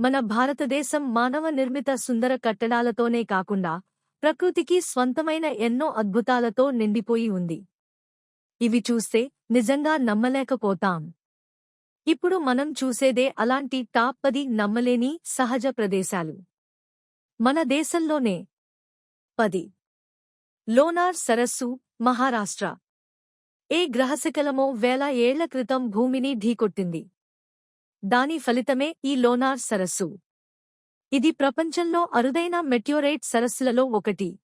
మన భారతదేశం మానవ నిర్మిత సుందర కట్టడాలతోనే కాకుండా ప్రకృతికి స్వంతమైన ఎన్నో అద్భుతాలతో నిండిపోయి ఉంది. ఇవి చూస్తే నిజంగా నమ్మలేకపోతాం. ఇప్పుడు మనం చూసేదే అలాంటి టాప్ పది నమ్మలేని సహజ ప్రదేశాలు. మన దేశంలోనే పది. లోనార్ సరస్సు మహారాష్ట్ర. ఏ గ్రహశకలమో వేల ఏళ్ళ క్రితం భూమిని ఢీకొట్టింది. దాని ఫలితమే ఈ లోనార్ సరస్సు. ఇది ప్రపంచంలో అరుదైన మెట్యోరైట్ సరస్సులలో ఒకటి.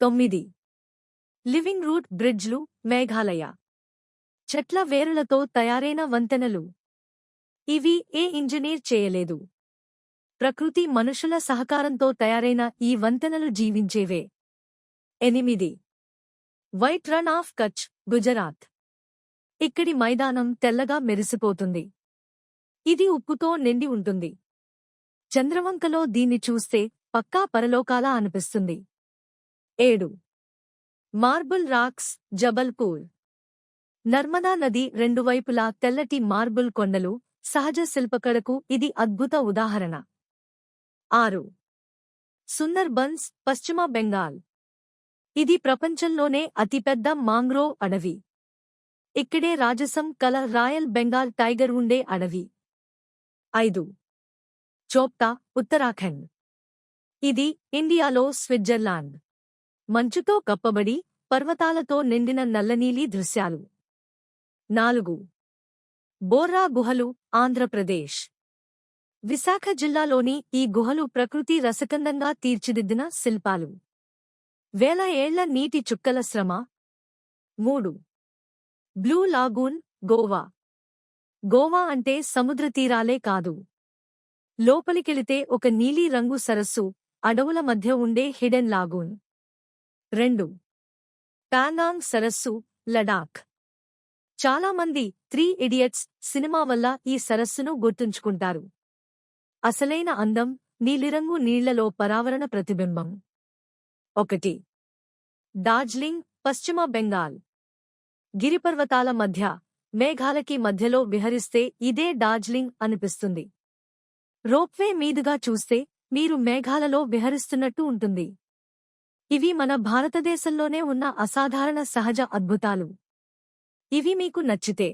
తొమ్మిది. లివింగ్ రూట్ బ్రిడ్జ్లు మేఘాలయ. చెట్ల వేరులతో తయారైన వంతెనలు. ఇవి ఏ ఇంజనీర్ చేయలేదు. ప్రకృతి మనుషుల సహకారంతో తయారైన ఈ వంతెనలు జీవించేవే. ఎనిమిది. White Rann of Kutch Gujarat. ఇక్కడి మైదానం తెల్లగా మెరిసిపోతుంది. ఇది ఉప్పుతో నిండి ఉంటుంది. చంద్రవంకలో దీన్ని చూస్తే పక్కా పరలోకాల అనిపిస్తుంది. ఏడు. Marble racks Jabalpur. నర్మదా నది రెండు వైపులా తెల్లటి మార్బుల్ కొండలు సహజ శిల్పకళకు ఇది అద్భుత ఉదాహరణ. ఆరు. సుందర్బన్స్ పశ్చిమ బెంగాల్. ఇది ప్రపంచంలోనే అతిపెద్ద మాంగ్రోవ్ అడవి. ఇక్కడే రాజసం కల రాయల్ బెంగాల్ టైగర్ ఉండే అడవి. ఐదు. చోప్తా ఉత్తరాఖండ్. ఇది ఇండియాలో స్విట్జర్లాండ్. మంచుతో కప్పబడి పర్వతాలతో నిండిన నల్లనీలి దృశ్యాలు. నాలుగు. బోర్రా గుహలు ఆంధ్రప్రదేశ్. విశాఖ జిల్లాలోని ఈ గుహలు ప్రకృతి రసకందంగా తీర్చిదిద్దిన శిల్పాలు. వేల ఏళ్ళ నీటి చుక్కల శ్రమ. మూడు. Blue lagoon Goa. గోవా అంటే సముద్ర తీరాలే కాదు. లోపలికెళితే ఒక నీలి రంగు సరస్సు అడవుల మధ్య ఉండే హిడెన్ లాగూన్. రెండు. పాంగాంగ్ సరస్సు లడాక్. చాలామంది త్రీ ఇడియట్స్ సినిమా వల్ల ఈ సరస్సును గుర్తుంచుకుంటారు. అసలైన అందం నీలిరంగు నీళ్ళలో పరావరణ ప్రతిబింబం. ఒకటి. డార్జిలింగ్ పశ్చిమ బెంగాల్. గిరిపర్వతాల మధ్య మేఘాలకి మధ్యలో విహరిస్తే ఇదే డార్జిలింగ్ అనిపిస్తుంది. రోప్వే మీదుగా చూస్తే మీరు మేఘాలలో విహరిస్తున్నట్టు ఉంటుంది. ఇవి మన భారతదేశంలోనే ఉన్న అసాధారణ సహజ అద్భుతాలు. ఇవి మీకు నచ్చితే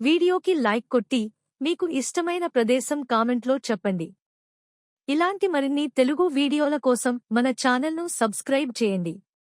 వీడియోకి లైక్ కొట్టి మీకు ఇష్టమైన ప్రదేశం కామెంట్లో చెప్పండి. ఇలాంటి మరిన్ని తెలుగు వీడియోల కోసం మన ఛానల్ను సబ్స్క్రైబ్ చేయండి.